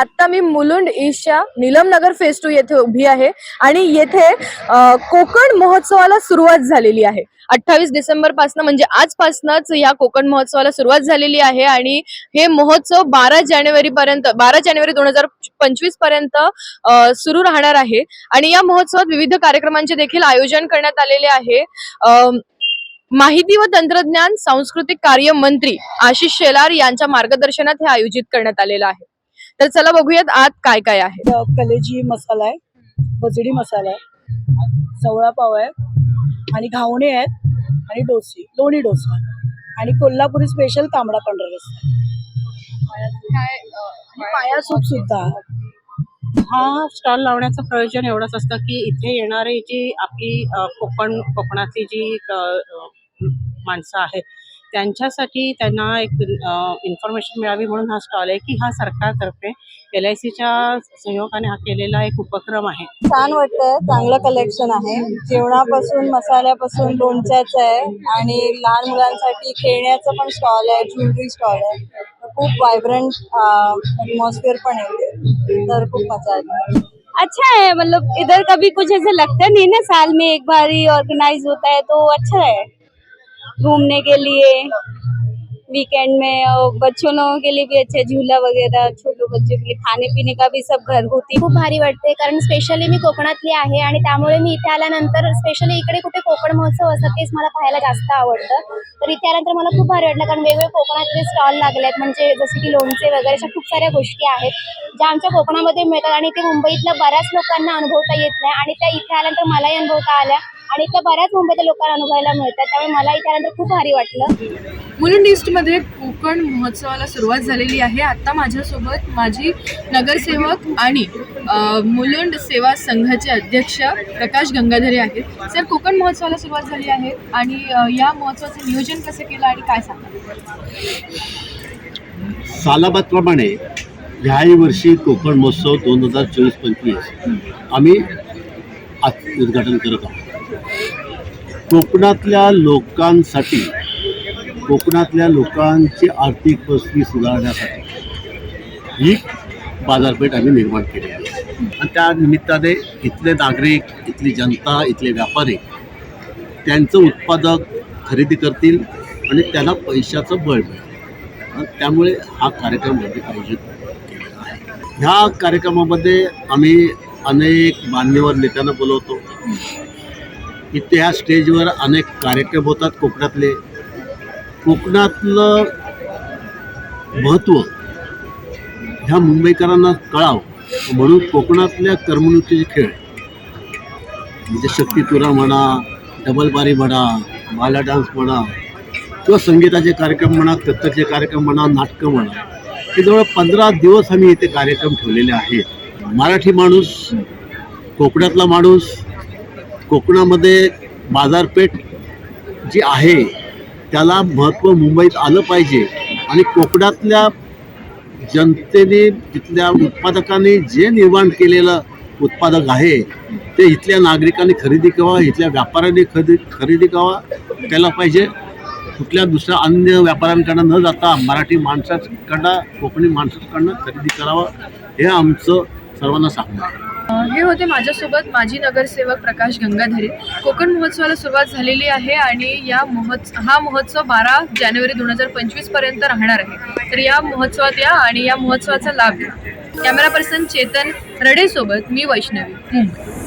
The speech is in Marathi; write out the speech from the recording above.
आता मी मुलुंड ईस्टच्या नीलमनगर फेस टू येथे उभी आहे आणि येथे कोकण महोत्सवाला सुरुवात झालेली आहे. अठ्ठावीस डिसेंबरपासून म्हणजे आजपासूनच या कोकण महोत्सवाला सुरुवात झालेली आहे आणि हे महोत्सव बारा जानेवारी पर्यंत बारा जानेवारी दोन हजार पंचवीसपर्यंत सुरू राहणार आहे. आणि या महोत्सवात विविध कार्यक्रमांचे देखील आयोजन करण्यात आलेले आहे. अ, माहिती व तंत्रज्ञान सांस्कृतिक कार्य मंत्री आशिष शेलार यांच्या मार्गदर्शनात हे आयोजित करण्यात आलेलं आहे. तर चला बघूयात आत काय काय आहे. कलेजी मसाला आहे बजडी मसाला आहे सवळा पाव आहे आणि घावणे आहेत आणि डोसी लोणी डोसा आणि कोल्हापुरी स्पेशल तांबडा पांढरा रस्सा पाया सूप सुद्धा. हा स्टॉल लावण्याचं प्रयोजन एवढंच असतं की इथे येणारी जी आपली कोकण कोकणातली जी माणसं आहेत त्यांच्यासाठी त्यांना एक इन्फॉर्मेशन मिळावी म्हणून हा स्टॉल आहे की हा सरकारतर्फे एल आय सीच्या सहयोगाने हा केलेला एक उपक्रम आहे. छान वाटतंय. चांगलं कलेक्शन आहे. जेवणापासून मसाल्यापासून लोणच्याचं आहे आणि लहान मुलांसाठी खेळण्याचं पण स्टॉल आहे ज्वेलरी स्टॉल आहे. खूप व्हायब्रंट ॲटमॉस्फिअर पण आहे तर खूप मजा आली. अच्छा है मतलब इधर कभी कुछ ऐसे लगता नहीं ना साल में एक बार ही ऑर्गेनाइज होता है तो अच्छा है. घूमने के लिए वीकेंड में और बच्चों लोगों के लिए भी अच्छा झूला वगैरह छोटे बच्चों के लिए खाने पीने का भी सब घरगुती खूप भारी वाटते कारण स्पेशली मी कोकणातली आहे आणि त्यामुळे मी इथे आल्यानंतर स्पेशली इकडे कुठे कोकण महोत्सव असतात तेच मला पाहायला जास्त आवडतं. तर इथे आल्यानंतर मला खूप भारी वाटलं कारण वेगवेगळे कोकणातले स्टॉल लागले आहेत म्हणजे जसे की लोणचे वगैरे अशा खूप साऱ्या गोष्टी आहेत ज्या आमच्या कोकणामध्ये मिळतात. आणि ते मुंबईतल्या बऱ्याच लोकांना अनुभवता येत नाही. आणि त्या इथे आल्यानंतर मलाही अनुभवता आल्या. आणि इथल्या बऱ्याच मुंबईतल्या लोकांना अनुभवायला मिळतात. त्यामुळे मला इथे आल्यानंतर खूप भारी वाटलं. मुलुंड ईस्टमध्ये कोकण महोत्सवाला सुरुवात झालेली आहे. आता माझ्यासोबत माझी नगरसेवक आणि मुलुंड सेवा संघाचे अध्यक्ष प्रकाश गंगाधरे आहेत. सर कोकण महोत्सवाला सुरुवात झाली आहे आणि या महोत्सवाचं नियोजन कसं केलं आणि काय सांगा सालाबादप्रमाणे ह्याही वर्षी कोकण महोत्सव दोन हजार चोवीस पंचवीस आम्ही आज उद्घाटन करत आहोत. कोकणातल्या लोकांसाठी कोकणातल्या लोकांची आर्थिक परिस्थिती सुधारण्यासाठी ही बाजारपेठ आम्ही निर्माण केली आहे. आणि त्या निमित्ताने इथले नागरिक इथली जनता इथले व्यापारी त्यांचं उत्पादक खरेदी करतील आणि त्यांना पैशाचं बळ मिळेल. आणि त्यामुळे हा कार्यक्रम आम्ही आयोजित केलेला आहे. ह्या कार्यक्रमामध्ये आम्ही अनेक मान्यवर नेत्यांना बोलवतो. इथे ह्या स्टेजवर अनेक कार्यक्रम होतात कोकणातले. कोकणातलं महत्त्व ह्या मुंबईकरांना कळावं म्हणून कोकणातल्या करमणुकीचे खेळ म्हणजे शक्तीतुरा म्हणा डबलबारी म्हणा बाला डान्स म्हणा किंवा संगीताचे कार्यक्रम म्हणा कथ्थकचे कार्यक्रम म्हणा नाटकं म्हणा हे जवळ पंधरा दिवस आम्ही इथे कार्यक्रम ठेवलेले आहेत. मराठी माणूस कोकणातला माणूस कोकणामध्ये बाजारपेठ जी आहे त्याला महत्त्व मुंबईत आलं पाहिजे. आणि कोकणातल्या जनतेने तिथल्या उत्पादकांनी जे निर्माण केलेलं उत्पादक आहे ते इथल्या नागरिकांनी खरेदी करावा इथल्या व्यापाऱ्यांनी खरेदी खरेदी करावा केला पाहिजे. कुठल्या दुसऱ्या अन्य व्यापाऱ्यांकडनं न जाता मराठी माणसाकडनं कोकणी माणसाकडनं खरेदी करावं हे आमचं सर्वांना सांगणं आहे. हे होते माझ्यासोबत माजी नगरसेवक प्रकाश गंगाधरे. कोकण महोत्सवाला सुरुवात झालेली आहे आणि या महोत्सव हा महोत्सव बारा जानेवारी दोन हजार पंचवीसपर्यंत राहणार आहे. तर या महोत्सवात या आणि या महोत्सवाचा लाभ घ्या. कॅमेरा पर्सन चेतन रडेसोबत मी वैष्णवी. मुंबई